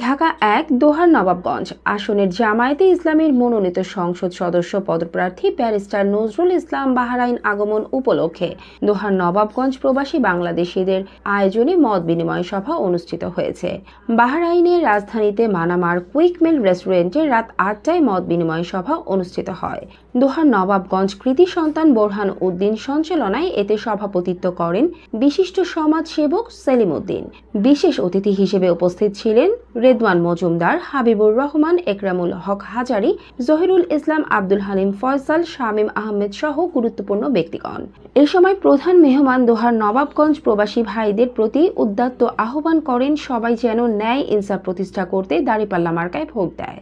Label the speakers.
Speaker 1: ঢাকা এক, দোহার নবাবগঞ্জ। আসনের জামায়াতে ইসলামের মনোনীত সংসদ সদস্য পদপ্রার্থী ব্যারিস্টার নজরুল ইসলাম বাহারাইন আগমন উপলক্ষে দোহার নবাবগঞ্জ প্রবাসী বাংলাদেশিদের আয়োজনে মত বিনিময় সভা অনুষ্ঠিত হয়েছে। বাহারাইনের রাজধানীতে মানামার কুইক মিল রেস্টুরেন্টে রাত আটটায় মত বিনিময় সভা অনুষ্ঠিত হয়। দোহার নবাবগঞ্জ কৃতি সন্তান বোরহান উদ্দিন সঞ্চালনায় এতে সভাপতিত্ব করেন বিশিষ্ট সমাজসেবক সেলিম উদ্দিন। বিশেষ অতিথি হিসেবে উপস্থিত ছিলেন রেদওয়ান মজুমদার, হাবিবুর রহমান, একরামুল হক হাজারি, জহিরুল ইসলাম আব্দুল হালিম ফয়সাল, শামীম আহমেদ সহ গুরুত্বপূর্ণ ব্যক্তিগণ। এ সময় প্রধান মেহমান দোহার নবাবগঞ্জ প্রবাসী ভাইদের প্রতি উদ্যাত্ত আহ্বান করেন সবাই যেন ন্যায় ইনসাফ প্রতিষ্ঠা করতে দাঁড়িপাল্লা মার্কায় ভোগ দেয়।